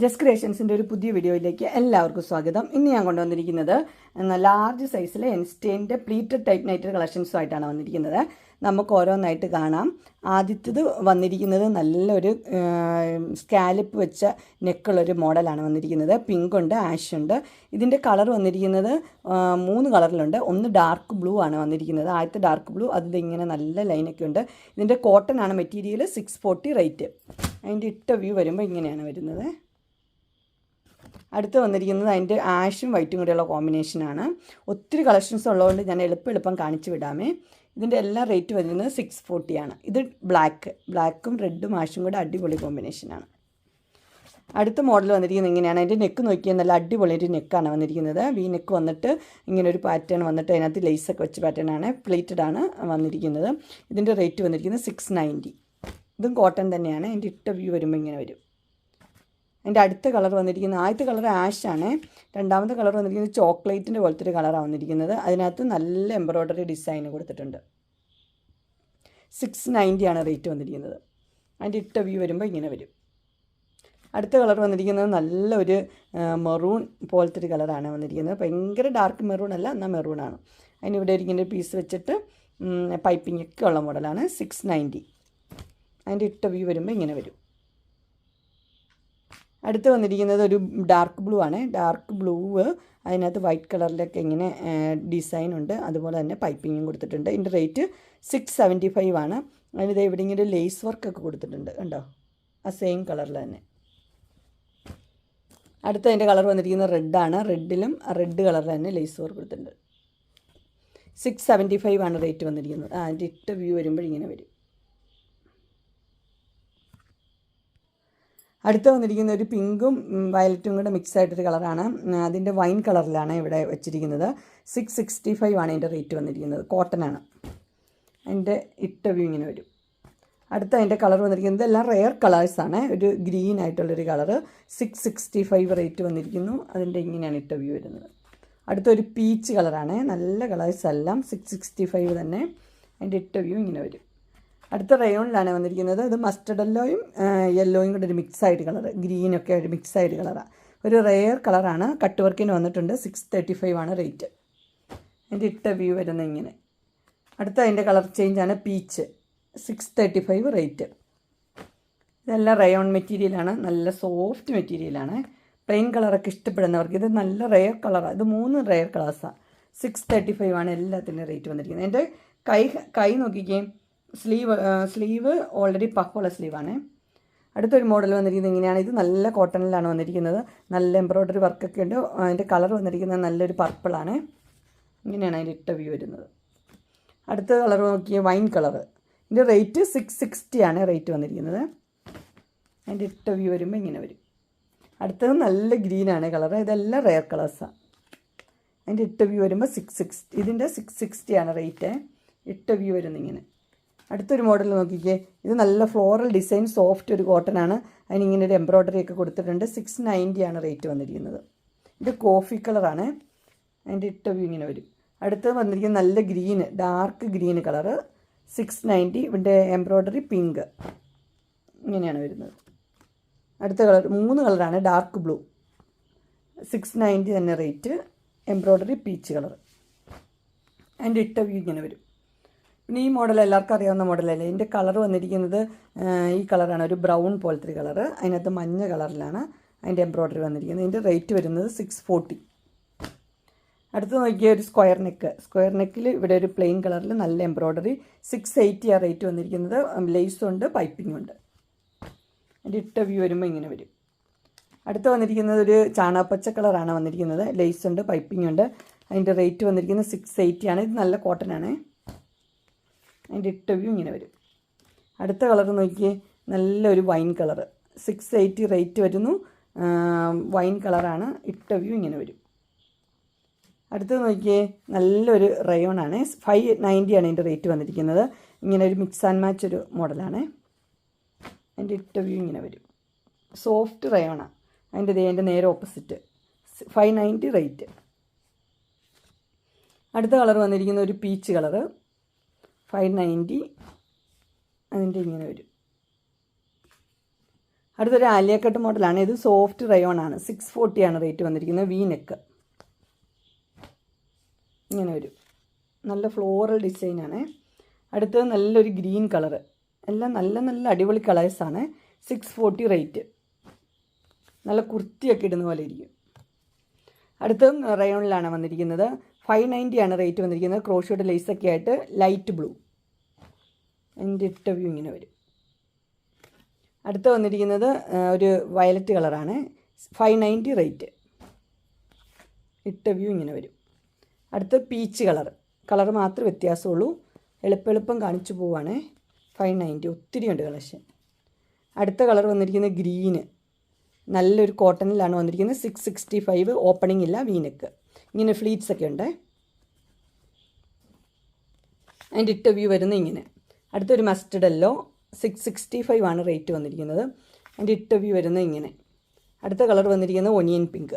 ജസ് ക്രിയേഷൻസിന്റെ ഒരു പുതിയ വീഡിയോയിലേക്ക് എല്ലാവർക്കും സ്വാഗതം. ഇന്ന് ഞാൻ കൊണ്ടുവന്നിരിക്കുന്നത് ലാർജ് സൈസിലെ എൻസ്റ്റൈന്റെ പ്ലീറ്റഡ് ടൈപ്പ് നൈറ്റർ കളക്ഷൻസുമായിട്ടാണ് വന്നിരിക്കുന്നത്. നമുക്ക് ഓരോന്നായിട്ട് കാണാം. ആദ്യത്തേത് വന്നിരിക്കുന്നത് നല്ലൊരു സ്കാലപ്പ് വെച്ച നെക്കുള്ളൊരു മോഡലാണ് വന്നിരിക്കുന്നത്. പിങ്ക് ഉണ്ട് ആഷ് ഉണ്ട്. ഇതിന്റെ കളർ വന്നിരിക്കുന്നത് മൂന്ന് കളറിലുണ്ട് ഒന്ന് ഡാർക്ക് ബ്ലൂ ആണ് വന്നിരിക്കുന്നത്. ആദ്യത്തെ ഡാർക്ക് ബ്ലൂ അതിൽ ഇങ്ങനെ നല്ല ലൈനൊക്കെ ഉണ്ട്. ഇതിന്റെ കോട്ടൺ ആണ് മെറ്റീരിയൽ സിക്സ് ഫോർട്ടി റേറ്റ് അതിന്റെ ഇട്ട വ്യൂ വരുമ്പോൾ ഇങ്ങനെയാണ് വരുന്നത്. അടുത്ത് വന്നിരിക്കുന്നത് അതിന്റെ ആഷും വൈറ്റും കൂടെയുള്ള കോമ്പിനേഷനാണ് ഒത്തിരി കളക്ഷൻസ് ഉള്ളതുകൊണ്ട് ഞാൻ എളുപ്പം എളുപ്പം കാണിച്ചു വിടാമേ. ഇതിന്റെ എല്ലാ റേറ്റ് വരുന്നത് സിക്സ് ഫോർട്ടിയാണ് ഇത് ബ്ലാക്ക് ബ്ലാക്കും റെഡും ആഷും കൂടെ അടിപൊളി കോമ്പിനേഷനാണ് അടുത്ത മോഡൽ വന്നിരിക്കുന്നത് ഇങ്ങനെയാണ്. അതിന്റെ നെക്ക് നോക്കിയാൽ നല്ല അടിപൊളി ഒരു നെക്കാണ് വന്നിരിക്കുന്നത്. വി നെക്ക് വന്നിട്ട് ഇങ്ങനെ ഒരു പാറ്റേൺ വന്നിട്ട് അതിനകത്ത് ലേസൊക്കെ വെച്ച് പാറ്റേൺ ആണ്. പ്ലേറ്റഡ് ആണ് വന്നിരിക്കുന്നത്. ഇതിന്റെ റേറ്റ് വന്നിരിക്കുന്നത് സിക്സ് നയന്റി ഇതും കോട്ടൺ തന്നെയാണ്. അതിന്റെ ഇട്ട വ്യൂ വരുമ്പോൾ ഇങ്ങനെ വരും. അതിന്റെ അടുത്ത കളർ വന്നിരിക്കുന്നത് ആദ്യത്തെ കളർ ആഷാണ് രണ്ടാമത്തെ കളർ വന്നിരിക്കുന്നത് ചോക്ലേറ്റിന്റെ പോലത്തെ ഒരു കളറാണ് വന്നിരിക്കുന്നത്. അതിനകത്ത് നല്ല എംബ്രോയ്ഡറി ഡിസൈൻ കൊടുത്തിട്ടുണ്ട്. സിക്സ് നയന്റിയാണ് റേറ്റ് വന്നിരിക്കുന്നത്. അതിന്റെ ഇട്ട വ്യൂ വരുമ്പോൾ ഇങ്ങനെ വരും. അടുത്ത കളർ വന്നിരിക്കുന്നത് നല്ലൊരു മെറൂൺ പോലത്തെ ഒരു കളറാണ് വന്നിരിക്കുന്നത്. ഭയങ്കര ഡാർക്ക് മെറൂൺ അല്ല എന്നാൽ മെറൂൺ ആണ്. അതിന് ഇവിടെ ഇങ്ങനെ ഒരു പീസ് വെച്ചിട്ട് പൈപ്പിംഗ് ഒക്കെ ഉള്ള മോഡലാണ് സിക്സ് നയന്റി. അതിന്റെ ഇട്ട വ്യൂ വരുമ്പോൾ ഇങ്ങനെ വരും. അടുത്ത് വന്നിരിക്കുന്നത് ഒരു ഡാർക്ക് ബ്ലൂ ആണ്. ഡാർക്ക് ബ്ലൂ അതിനകത്ത് വൈറ്റ് കളറിലൊക്കെ ഇങ്ങനെ ഡിസൈൻ ഉണ്ട്. അതുപോലെ തന്നെ പൈപ്പിങ്ങും കൊടുത്തിട്ടുണ്ട്. ഇതിന്റെ റേറ്റ് സിക്സ് സെവന്റി ഫൈവ് ആണ് അതിനിത് ഇവിടെ ഇങ്ങനെ ലേസ് വർക്കൊക്കെ കൊടുത്തിട്ടുണ്ട്. കണ്ടോ? ആ സെയിം കളറിൽ തന്നെ. അടുത്ത അതിന്റെ കളർ വന്നിരിക്കുന്നത് റെഡാണ് റെഡിലും റെഡ് കളറിൽ തന്നെ ലേസ് വർക്ക് കൊടുത്തിട്ടുണ്ട്. സിക്സ് സെവന്റി ഫൈവ് ആണ് റേറ്റ് വന്നിരിക്കുന്നത്. ആ അതിന്റെ ഇട്ട വ്യൂ വരുമ്പോൾ ഇങ്ങനെ വരും. അടുത്ത് വന്നിരിക്കുന്ന ഒരു പിങ്കും വയലറ്റും കൂടെ മിക്സ് ആയിട്ടൊരു കളറാണ്. അതിന്റെ വൈൻ കളറിലാണ് ഇവിടെ വെച്ചിരിക്കുന്നത്. സിക്സ് സിക്സ്റ്റി ഫൈവ് ആണ് അതിന്റെ റേറ്റ് വന്നിരിക്കുന്നത്. കോട്ടൺ ആണ്. അതിന്റെ ഇട്ട വ്യൂ ഇങ്ങനെ വരും. അടുത്ത അതിന്റെ കളർ വന്നിരിക്കുന്നത്. എല്ലാം റെയർ കളേഴ്സാണ് ഒരു ഗ്രീൻ ആയിട്ടുള്ളൊരു colour. Six sixty five rate വന്നിരിക്കുന്നു. അതിന്റെ ഇങ്ങനെയാണ് ഇട്ട വ്യൂ വരുന്നത്. അടുത്തൊരു പീച്ച് കളറാണ്. നല്ല കളേഴ്സ് എല്ലാം സിക്സ് സിക്സ്റ്റി ഫൈവ് തന്നെ. അതിന്റെ ഇട്ട വ്യൂ ഇങ്ങനെ വരും. അടുത്ത റയോണിലാണ് വന്നിരിക്കുന്നത്. അത് മസ്റ്റർഡ് യെല്ലോയും യെല്ലോയും കൂടെ ഒരു മിക്സ് ആയിട്ട് കളർ ഗ്രീനൊക്കെ ഒരു മിക്സ് ആയിട്ട് കളറാണ് ഒരു റെയർ കളറാണ് കട്ട് വർക്കിന് വന്നിട്ടുണ്ട്. സിക്സ് തേർട്ടി ഫൈവ് ആണ് റേറ്റ് അതിന്റെ ഇട്ട വ്യൂ വരുന്നത് ഇങ്ങനെ. അടുത്ത അതിന്റെ colour ചേഞ്ചാണ് peach six thirty five rate ഇതെല്ലാം റയോൺ മെറ്റീരിയലാണ് നല്ല സോഫ്റ്റ് മെറ്റീരിയലാണ് പ്ലെയിൻ കളറൊക്കെ ഇഷ്ടപ്പെടുന്നവർക്ക് ഇത് നല്ല റെയർ കളറാണ് ഇത് മൂന്ന് റെയർ കളേഴ്സാണ് സിക്സ് തേർട്ടി ഫൈവ് ആണ് എല്ലാത്തിന്റെ റേറ്റ് വന്നിരിക്കുന്നത്. എന്റെ കൈ കൈ നോക്കിക്കേ. സ്ലീവ് സ്ലീവ് ഓൾറെഡി പഫുള്ള സ്ലീവാണ് അടുത്തൊരു മോഡൽ വന്നിരിക്കുന്നത് ഇങ്ങനെയാണ്. ഇത് നല്ല കോട്ടണിലാണ് വന്നിരിക്കുന്നത്. നല്ല എംബ്രോയ്ഡറി വർക്കൊക്കെ ഉണ്ട്. അതിന്റെ കളർ വന്നിരിക്കുന്നത് നല്ലൊരു പർപ്പിളാണ് ഇങ്ങനെയാണ് അതിന്റെ ഇട്ട വ്യൂ വരുന്നത്. അടുത്ത കളർ നോക്കിയ വൈൻ കളർ ഇതിന്റെ റേറ്റ് സിക്സ് സിക്സ്റ്റി ആണ് റേറ്റ് വന്നിരിക്കുന്നത്. അതിന്റെ ഇട്ട വ്യൂ വരുമ്പോൾ ഇങ്ങനെ വരും. അടുത്തത് നല്ല ഗ്രീനാണ് കളർ ഇതെല്ലാം റെയർ കളേഴ്സാണ് അതിന്റെ ഇട്ട വ്യൂ വരുമ്പോൾ സിക്സ് സിക്സ് ഇതിന്റെ സിക്സ് സിക്സ്റ്റി ആണ് റേറ്റ് ഇട്ട വ്യൂ വരുന്നത് ഇങ്ങനെ. അടുത്തൊരു മോഡൽ നോക്കിക്കേ. ഇത് നല്ല ഫ്ലോറൽ ഡിസൈൻ സോഫ്റ്റ് ഒരു കോട്ടൺ ആണ്. അതിനിങ്ങനെ ഒരു എംബ്രോയ്ഡറി ഒക്കെ കൊടുത്തിട്ടുണ്ട്. സിക്സ് നയന്റിയാണ് റേറ്റ് വന്നിരിക്കുന്നത്. ഇത് കോഫി കളറാണ് അതിന്റെ ഇട്ട വ്യൂ ഇങ്ങനെ വരും. അടുത്ത് വന്നിരിക്കുന്ന നല്ല green dark green colour six ninety ഇവിടെ എംബ്രോയ്ഡറി പിങ്ക് ഇങ്ങനെയാണ് വരുന്നത്. അടുത്ത കളർ മൂന്ന് കളറാണ് ഡാർക്ക് ബ്ലൂ സിക്സ് നയന്റി തന്നെ റേറ്റ് എംബ്രോയ്ഡറി പീച്ച് കളർ അതിന്റെ ഇട്ട വ്യൂ ഇങ്ങനെ വരും. പിന്നെ ഈ മോഡൽ എല്ലാവർക്കും അറിയാവുന്ന മോഡലല്ലേ ഇതിന്റെ കളർ വന്നിരിക്കുന്നത് ഈ കളറാണ് ഒരു ബ്രൗൺ പോലത്തെ ഒരു കളറ് അതിനകത്ത് മഞ്ഞ കളറിലാണ് അതിന്റെ എംബ്രോയ്ഡറി വന്നിരിക്കുന്നത്. ഇതിന്റെ റേറ്റ് വരുന്നത് സിക്സ് ഫോർട്ടി അടുത്ത് നോക്കിയ ഒരു സ്ക്വയർ നെക്ക് സ്ക്വയർ നെക്കിൽ ഇവിടെ ഒരു പ്ലെയിൻ കളറിൽ നല്ല എംബ്രോയ്ഡറി സിക്സ് എയ്റ്റി ആ റേറ്റ് വന്നിരിക്കുന്നത്. ലേസും ഉണ്ട് പൈപ്പിംഗ് ഉണ്ട്. അതിന്റെ ഇട്ട വ്യൂ വരുമ്പോൾ ഇങ്ങനെ വരും. അടുത്ത് വന്നിരിക്കുന്നത് ഒരു ചാണാപ്പച്ച കളറാണ് വന്നിരിക്കുന്നത്. ലേസ് ഉണ്ട് പൈപ്പിംഗ് ഉണ്ട്. അതിന്റെ റേറ്റ് വന്നിരിക്കുന്നത് സിക്സ് എയ്റ്റി ആണ്. ഇത് നല്ല കോട്ടൺ ആണ്. അതിന്റെ ഇട്ട വ്യൂ ഇങ്ങനെ വരും. അടുത്ത കളർ നോക്കിയേ നല്ലൊരു wine colour six eighty rate വരുന്നു. വൈൻ കളറാണ് ഇട്ട വ്യൂ ഇങ്ങനെ വരും. അടുത്തത് നോക്കിയേ നല്ലൊരു റയോണാണ് ഫൈവ് നയന്റി ആണ് ഇതിന്റെ റേറ്റ് വന്നിരിക്കുന്നത്. ഇങ്ങനെ ഒരു മിക്സ് ആൻഡ് മാച്ച് ഒരു മോഡലാണ് അതിന്റെ ഇട്ട വ്യൂ ഇങ്ങനെ വരും. സോഫ്റ്റ് റയോണാണ് അതിന്റെ അതിന്റെ നേരെ ഓപ്പോസിറ്റ് ഫൈവ് നയന്റി റേറ്റ് അടുത്ത കളർ വന്നിരിക്കുന്ന ഒരു പീച്ച് കളറ് ഫൈവ് നയന്റി അതിന്റെ ഇങ്ങനെ വരും. അടുത്തൊരു ആലിയക്കട്ട് മോഡലാണ്. ഇത് സോഫ്റ്റ് റയോൺ ആണ് സിക്സ് ഫോർട്ടിയാണ് റേറ്റ് വന്നിരിക്കുന്നത്. വി നെക്ക് ഇങ്ങനെ വരും. നല്ല ഫ്ലോറൽ ഡിസൈനാണ് അടുത്തത് നല്ലൊരു ഗ്രീൻ കളറ്. എല്ലാം നല്ല നല്ല അടിപൊളി കളേഴ്സാണ് സിക്സ് ഫോർട്ടി റേറ്റ് നല്ല കുർത്തിയൊക്കെ ഇടുന്ന പോലെ ഇരിക്കും. അടുത്തത് റയോണിലാണ് വന്നിരിക്കുന്നത്. ഫൈവ് നയന്റി ആണ് റേറ്റ് വന്നിരിക്കുന്നത്. ക്രോഷിയുടെ ലേസൊക്കെ ആയിട്ട് ലൈറ്റ് ബ്ലൂ. എന്റെ ഇട്ട വ്യൂ ഇങ്ങനെ വരും. അടുത്ത വന്നിരിക്കുന്നത് ഒരു വയലറ്റ് കളറാണ്. Five ninety rate. ഇട്ട വ്യൂ ഇങ്ങനെ വരും. അടുത്ത പീച്ച് കളർ. കളർ മാത്രമേ വ്യത്യാസമുള്ളൂ. എളുപ്പെളുപ്പം കാണിച്ചു പോവാണ്. Five ninety. ഒത്തിരി ഉണ്ട് കളക്ഷൻ. അടുത്ത കളർ വന്നിരിക്കുന്നത് ഗ്രീന്. നല്ലൊരു കോട്ടണിലാണ് വന്നിരിക്കുന്നത്. Six sixty five. ഓപ്പണിംഗ് ഇല്ല. വീനക്ക്. ഇങ്ങനെ ഫ്ലീറ്റ്സ് ഒക്കെ ഉണ്ട്. അതിന്റെ ഇട്ട വ്യൂ വരുന്നത് ഇങ്ങനെ. അടുത്തൊരു മസ്റ്റഡല്ലോ സിക്സ് സിക്സ്റ്റി ഫൈവ് ആണ് റേറ്റ് വന്നിരിക്കുന്നത്. അതിന്റെ ഇട്ട വ്യൂ വരുന്നത് ഇങ്ങനെ. അടുത്ത കളർ വന്നിരിക്കുന്നത് ഒനിയൻ പിങ്ക്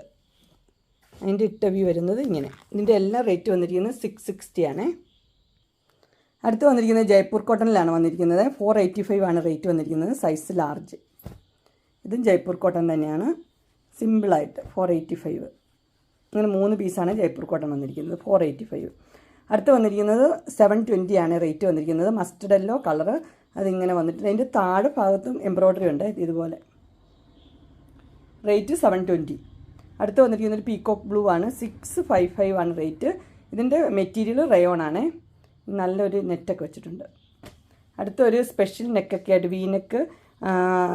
അതിന്റെ ഇട്ട വ്യൂ വരുന്നത് ഇങ്ങനെ. ഇതിന്റെ എല്ലാ റേറ്റ് വന്നിരിക്കുന്നത് സിക്സ് സിക്സ്റ്റി ആണേ. അടുത്ത് വന്നിരിക്കുന്നത് ജയ്പൂർ കോട്ടണിലാണ് വന്നിരിക്കുന്നത്. ഫോർ എയ്റ്റി ഫൈവ് ആണ് റേറ്റ് വന്നിരിക്കുന്നത്. സൈസ് ലാർജ് ഇതും ജയ്പൂർ കോട്ടൺ തന്നെയാണ്. സിമ്പിളായിട്ട് ഫോർ എയ്റ്റി ഫൈവ് അങ്ങനെ മൂന്ന് പീസാണ് ജയ്പൂർ കോട്ടൺ വന്നിരിക്കുന്നത്. ഫോർ എയ്റ്റി ഫൈവ് അടുത്ത് വന്നിരിക്കുന്നത് സെവൻ ട്വന്റി ആണ് റേറ്റ് വന്നിരിക്കുന്നത്. മസ്റ്റർഡ് യെല്ലോ കളറ് അതിങ്ങനെ വന്നിട്ട് അതിന്റെ താഴെ ഭാഗത്തും എംബ്രോയ്ഡറി ഉണ്ട്. ഇതുപോലെ. റേറ്റ് സെവൻ ട്വന്റി അടുത്ത് വന്നിരിക്കുന്നത് ഒരു പീകോക്ക് ബ്ലൂ ആണ്. സിക്സ് ഫൈവ് ഫൈവ് ആണ് റേറ്റ് ഇതിന്റെ മെറ്റീരിയൽ റയോൺ ആണ്. നല്ലൊരു നെറ്റൊക്കെ വെച്ചിട്ടുണ്ട്. അടുത്ത ഒരു സ്പെഷ്യൽ നെക്കൊക്കെ ആയിട്ട് വി നെക്ക്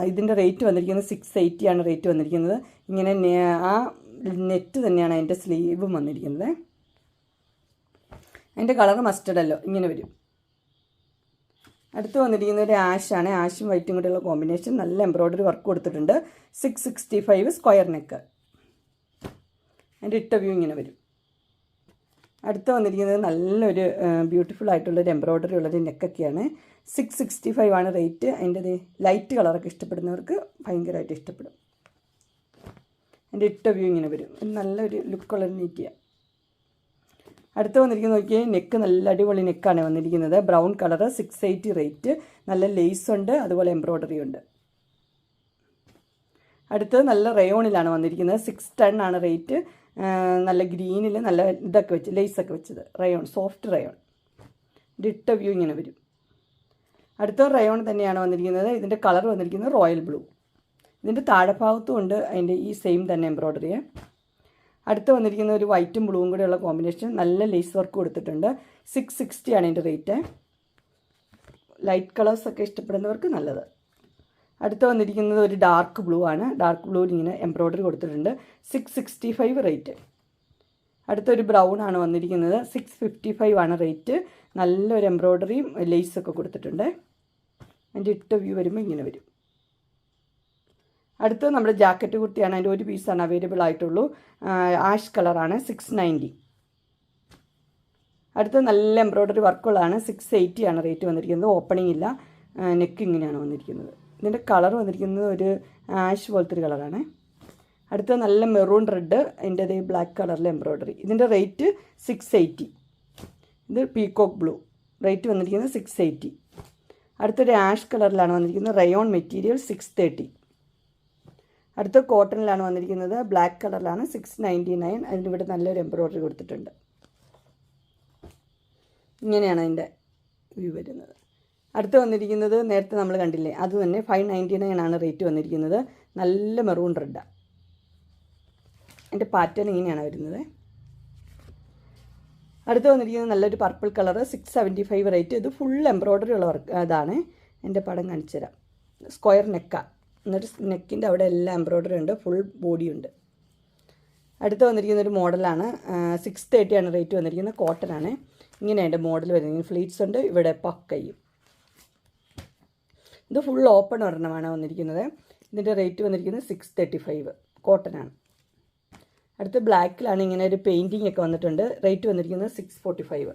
ഇതിന്റെ റേറ്റ് വന്നിരിക്കുന്നത് സിക്സ് എയ്റ്റി ആണ് റേറ്റ് വന്നിരിക്കുന്നത്. ഇങ്ങനെ ആ നെറ്റ് തന്നെയാണ് അതിന്റെ സ്ലീവും വന്നിരിക്കുന്നത്. അതിന്റെ കളർ അല്ലോ ഇങ്ങനെ വരും. അടുത്ത് വന്നിരിക്കുന്ന ഒരു ആഷാണ് ആഷും വൈറ്റും കൂടെയുള്ള കോമ്പിനേഷൻ നല്ല എംബ്രോയ്ഡറി വർക്ക് കൊടുത്തിട്ടുണ്ട്. Six sixty five square neck അതിന്റെ ഇട്ട വ്യൂ ഇങ്ങനെ വരും. അടുത്ത് വന്നിരിക്കുന്നത് നല്ലൊരു ബ്യൂട്ടിഫുൾ ആയിട്ടുള്ളൊരു എംബ്രോയ്ഡറി ഉള്ളൊരു നെക്കൊക്കെയാണ് സിക്സ് സിക്സ്റ്റി ഫൈവ് ആണ് റേറ്റ് അതിന്റെ ലൈറ്റ് കളറൊക്കെ ഇഷ്ടപ്പെടുന്നവർക്ക് ഭയങ്കരമായിട്ട് ഇഷ്ടപ്പെടും. അതിന്റെ ഇട്ട വ്യൂ ഇങ്ങനെ വരും. നല്ലൊരു ലുക്കുള്ള നീറ്റിയാണ് അടുത്ത് വന്നിരിക്കുന്ന നോക്കിയാൽ നെക്ക് നല്ല അടിപൊളി നെക്കാണ് വന്നിരിക്കുന്നത്. Brown colour six eighty rate നല്ല ലേസ് ഉണ്ട് അതുപോലെ എംബ്രോയ്ഡറി ഉണ്ട്. അടുത്ത് നല്ല റയോണിലാണ് വന്നിരിക്കുന്നത്. സിക്സ് ടെൺ ആണ് റേറ്റ് നല്ല ഗ്രീനിൽ നല്ല ഇതൊക്കെ വെച്ച് ലേസൊക്കെ വെച്ചത്. റയോൺ സോഫ്റ്റ് റയോൺ ഇട്ട വ്യൂ ഇങ്ങനെ വരും. അടുത്ത റയോൺ തന്നെയാണ് വന്നിരിക്കുന്നത്. ഇതിന്റെ കളർ വന്നിരിക്കുന്നത് റോയൽ ബ്ലൂ ഇതിന്റെ താഴെഭാഗത്തും ഉണ്ട് അതിന്റെ ഈ സെയിം തന്നെ എംബ്രോയ്ഡറി അടുത്ത് വന്നിരിക്കുന്ന ഒരു വൈറ്റും ബ്ലൂവും കൂടെയുള്ള കോമ്പിനേഷൻ നല്ല ലേസ് വർക്ക് കൊടുത്തിട്ടുണ്ട്. സിക്സ് സിക്സ്റ്റി ആണ് ഇതിന്റെ റേറ്റ് ലൈറ്റ് കളേഴ്സൊക്കെ ഇഷ്ടപ്പെടുന്നവർക്ക് നല്ലത്. അടുത്ത് വന്നിരിക്കുന്നത് ഒരു ഡാർക്ക് ബ്ലൂ ആണ്. ഡാർക്ക് ബ്ലൂവിൽ ഇങ്ങനെ എംബ്രോയ്ഡറി കൊടുത്തിട്ടുണ്ട്. സിക്സ് സിക്സ്റ്റി ഫൈവ് റേറ്റ് അടുത്തൊരു ബ്രൗൺ ആണ് വന്നിരിക്കുന്നത്. സിക്സ് ഫിഫ്റ്റി ഫൈവ് ആണ് റേറ്റ് നല്ലൊരു എംബ്രോയ്ഡറിയും ലേസൊക്കെ കൊടുത്തിട്ടുണ്ട്. അതിന്റെ ഇട്ട വ്യൂ വരുമ്പോൾ ഇങ്ങനെ വരും. അടുത്തത് നമ്മുടെ ജാക്കറ്റ് കുർത്തിയാണ് അതിന്റെ ഒരു പീസാണ് അവൈലബിൾ ആയിട്ടുള്ളൂ. ആഷ് കളറാണ് സിക്സ് നയന്റി അടുത്ത നല്ല എംബ്രോയ്ഡറി വർക്കുകളാണ് സിക്സ് എയ്റ്റി ആണ് റേറ്റ് വന്നിരിക്കുന്നത്. ഓപ്പണിംഗ് ഇല്ല. നെക്ക് ഇങ്ങനെയാണ് വന്നിരിക്കുന്നത്. ഇതിന്റെ കളർ വന്നിരിക്കുന്നത് ഒരു ആഷ് പോലത്തെ ഒരു കളറാണ് അടുത്ത നല്ല മെറൂൺ റെഡ് അതിന്റെ അതേ ബ്ലാക്ക് കളറിലെ എംബ്രോയ്ഡറി ഇതിന്റെ റേറ്റ് സിക്സ് എയ്റ്റി ഇത് പീകോക്ക് ബ്ലൂ റേറ്റ് വന്നിരിക്കുന്നത് സിക്സ് എയ്റ്റി അടുത്തൊരു ആഷ് കളറിലാണ് വന്നിരിക്കുന്നത്. റയോൺ മെറ്റീരിയൽ സിക്സ് തേർട്ടി അടുത്ത കോട്ടണിലാണ് വന്നിരിക്കുന്നത്. ബ്ലാക്ക് കളറിലാണ് സിക്സ് നയന്റി നയൻ അതിന്റെ ഇവിടെ നല്ലൊരു എംബ്രോയ്ഡറി കൊടുത്തിട്ടുണ്ട്. ഇങ്ങനെയാണ് അതിന്റെ വ്യൂ വരുന്നത്. അടുത്ത് വന്നിരിക്കുന്നത് നേരത്തെ നമ്മൾ കണ്ടില്ലേ? അത് തന്നെ ഫൈവ് നയന്റി നയൻ ആണ് റേറ്റ് വന്നിരിക്കുന്നത്. നല്ല മെറൂൺ റെഡാണ് അതിന്റെ പാറ്റേൺ ഇങ്ങനെയാണ് വരുന്നത്. അടുത്ത് വന്നിരിക്കുന്നത് നല്ലൊരു purple colour six seventy five rate ഇത് ഫുൾ എംബ്രോയ്ഡറി ഉള്ള വർക്ക് അതാണ് എന്റെ പടം കാണിച്ചു തരാം സ്ക്വയർ നെക്കാണ് എന്നിട്ട് നെക്കിന്റെ അവിടെ എല്ലാം എംബ്രോയ്ഡറി ഉണ്ട് ഫുൾ ബോഡി ഉണ്ട്. അടുത്ത് വന്നിരിക്കുന്ന ഒരു മോഡലാണ് സിക്സ് തേർട്ടിയാണ് റേറ്റ് വന്നിരിക്കുന്നത് കോട്ടൺ ആണ്. ഇങ്ങനെ അതിന്റെ മോഡൽ വരുന്നത് ഫ്ലീറ്റ്സ് ഉണ്ട് ഇവിടെ പക്കയും. ഇത് ഫുൾ ഓപ്പൺ ഒരെണ്ണമാണ് വന്നിരിക്കുന്നത്. ഇതിന്റെ റേറ്റ് വന്നിരിക്കുന്നത് സിക്സ് തേർട്ടി ഫൈവ് കോട്ടൺ ആണ്. അടുത്ത് ബ്ലാക്കിലാണ് ഇങ്ങനെ ഒരു പെയിന്റിംഗ് ഒക്കെ വന്നിട്ടുണ്ട് റേറ്റ് വന്നിരിക്കുന്നത് സിക്സ് ഫോർട്ടി ഫൈവ്